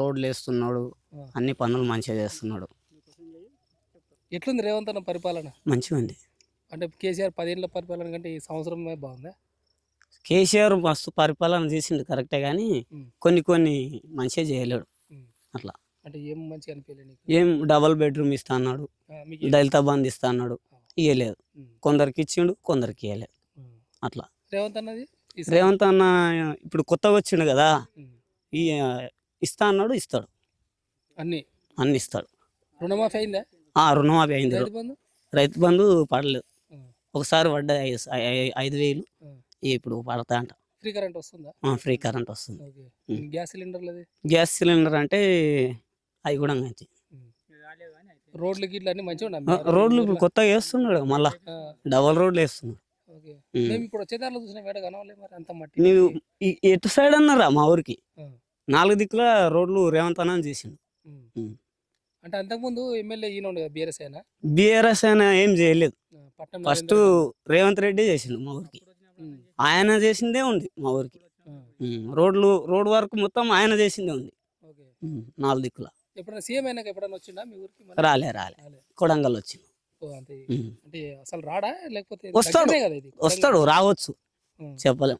రోడ్లు వేస్తున్నాడు. అన్ని పనులు మంచిగా చేస్తున్నాడు ఎట్లుంది రేవంత్ అన్న పరిపాలన మంచిగా ఉంది అంటే కేసీఆర్ పదేళ్ళ పరిపాలన కంటే ఈ సంవత్సరమే బాగుందా కేసీఆర్ మస్తు పరిపాలన చేసిండు కరెక్టే కానీ. కొన్ని కొన్ని మంచిగా చేయలేడు. అట్లా అంటే ఏం మంచిగా అనిపించలేదు ఏం డబల్ బెడ్రూమ్ ఇస్తా అన్నాడు దళిత బంధు ఇస్తా అన్నాడు ఇవ్వలేదు. కొందరికి ఇచ్చిండు కొందరికి ఇవ్వలేదు. అట్లా రేవంత్ అన్నది రేవంత్ అన్న ఇప్పుడు కొత్తగా వచ్చిండు కదా. ఈ ఇస్తా అన్నాడు ఇస్తాడు. అన్ని? అన్ని ఇస్తాడు. రుణమాఫీ అయిందా? ఆ రుణమాఫీ అయింది. రైతు బంధు? పడలేదు. ఒకసారి పడ్డది ఐదు వేలు. ఇప్పుడు పడతా అంట. ఫ్రీ కరెంట్ వస్తుందా? ఫ్రీ కరెంట్ వస్తుంది. గ్యాస్ సిలిండర్లు అది? గ్యాస్ సిలిండర్ అంటే అవి కూడా మంచి. రోడ్లు గిట్ల అన్ని మంచిగా రోడ్లు ఇప్పుడు కొత్తగా వేస్తున్నాడు మళ్ళా. డబల్ రోడ్లు వేస్తున్నాడు. మేము ఇప్పుడు వచ్చేదారిలో చూసిన వేడ కనవలే మరి అంత మట్టి. నీవు ఈ- ఎటు సైడ్ అన్నారా మా ఊరికి. నాలుగు దిక్కుల రోడ్లు రేవంత్ అన్న చేసిండు. అంటే అంతకుముందు ఎమ్మెల్యే ఈయన ఉండే బీఆర్ఎస్ అయినా బీఆర్ఎస్ ఆయన ఏం చేయలేదు. ఫస్ట్ రేవంత్ రెడ్డి చేసిండు మా ఊరికి. ఆయన చేసిందే ఉంది మా ఊరికి. రోడ్లు రోడ్ వర్క్ మొత్తం ఆయన చేసిందే ఉంది. నాలుగు దిక్కుల. ఎప్పుడైనా సీఎం అయినాక ఎప్పుడైనా వచ్చిండా మీ ఊరికి? రాలే రాలే. కొడంగల్ వచ్చింది. అంటే అసలు రాడా? లేకపోతే వస్తాడు. వస్తాడు రావచ్చు. ఉమ్. చెప్పలేం.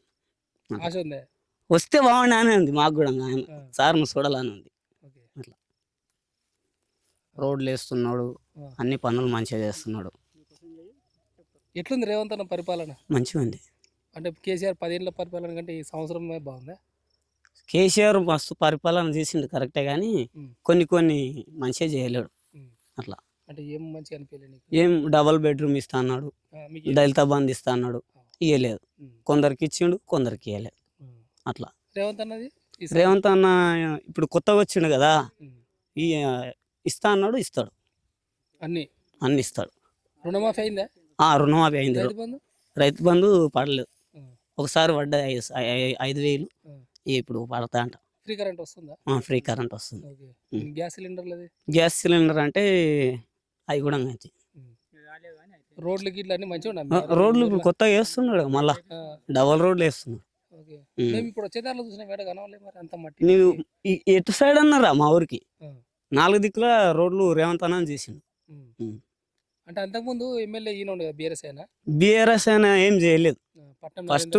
ఆశ ఉందే? వస్తే బాగుండే ఉంది. మాకు కూడా ఆయన సార్ చూడాలని ఉంది. ఓకే. రోడ్లు వేస్తున్నాడు. అన్ని పనులు మంచిగా చేస్తున్నాడు. ఎట్లుంది రేవంత్ అన్న పరిపాలన? మంచిగా ఉంది. అంటే కేసీఆర్ పదేళ్ళ పరిపాలన కంటే ఈ సంవత్సరమే బాగుందా? కేసీఆర్ మస్తు పరిపాలన చేసిండు కరెక్టే కానీ. కొన్ని కొన్ని మంచిగా చేయలేడు. అట్లా. అంటే ఏం మంచిగా అనిపించలేదు ఏం డబల్ బెడ్రూమ్ ఇస్తా అన్నాడు. దళిత బంధు ఇస్తా అన్నాడు. ఇవ్వలేదు. కొందరికి ఇచ్చిండు కొందరికి ఇవ్వలేదు. అట్లా. రేవంత్ అన్నది? రేవంత్ అన్న ఇప్పుడు కొత్తగా వచ్చిండు కదా. ఈ ఇస్తా అన్నాడు ఇస్తాడు. అన్ని? అన్ని ఇస్తాడు. రుణమాఫీ అయిందా? ఆ రుణమాఫీ అయింది. రైతు బంధు? పడలేదు. ఒకసారి పడ్డది ఐదు వేలు. ఇప్పుడు పడతా అంట. ఫ్రీ కరెంట్ వస్తుందా? ఫ్రీ కరెంట్ వస్తుంది. గ్యాస్ సిలిండర్లు అది? గ్యాస్ సిలిండర్ అంటే అవి కూడా మంచి రోడ్లు గిట్ల అన్ని మంచిగా రోడ్లు ఇప్పుడు కొత్తగా వేస్తున్నాడు మళ్ళా. డబల్ రోడ్లు వేస్తున్నాడు. ఓకే. మేము ఇప్పుడు వచ్చేదారిలో చూసిన వేడ కనవలే మరి అంత మట్టి నీవు ఈ- ఎటు సైడ్ అన్నారా మా ఊరికి ఆ, నాలుగు దిక్కుల రోడ్లు రేవంత్ అన్న చేసిండు ఉమ్. అంటే అంతకుముందు ఎమ్మెల్యే ఈయన ఉండే బీఆర్ఎస్ అయినా బీఆర్ఎస్ ఆయన ఏం చేయలేదు పట్నం ఫస్ట్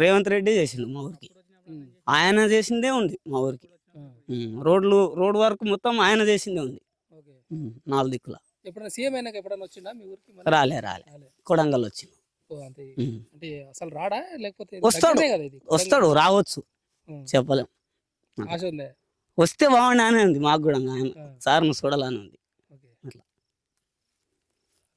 రేవంత్ రెడ్డి చేసిండు మా ఊరికి. ఆయన చేసిందే ఉంది మా ఊరికి ఉమ్. రోడ్లు రోడ్ వర్క్ మొత్తం ఆయన చేసిందే ఉంది ఓకే ఉమ్. నాలుగు దిక్కుల ఎప్పుడైనా సీఎం అయినాక ఎప్పుడైనా వచ్చిండా మీ ఊరికి మళ్ళీ? రాలే రాలే రాలే. కొడంగల్ వచ్చింది అంతే. అంటే అసలు రాడా? లేకపోతే వస్తాడు. వస్తాడు రావచ్చు. చెప్పలేం. ఆశ ఉందే? వస్తే బాగుండే అని ఉంది మాకు కూడా సార్ చూడాలని ఉంది.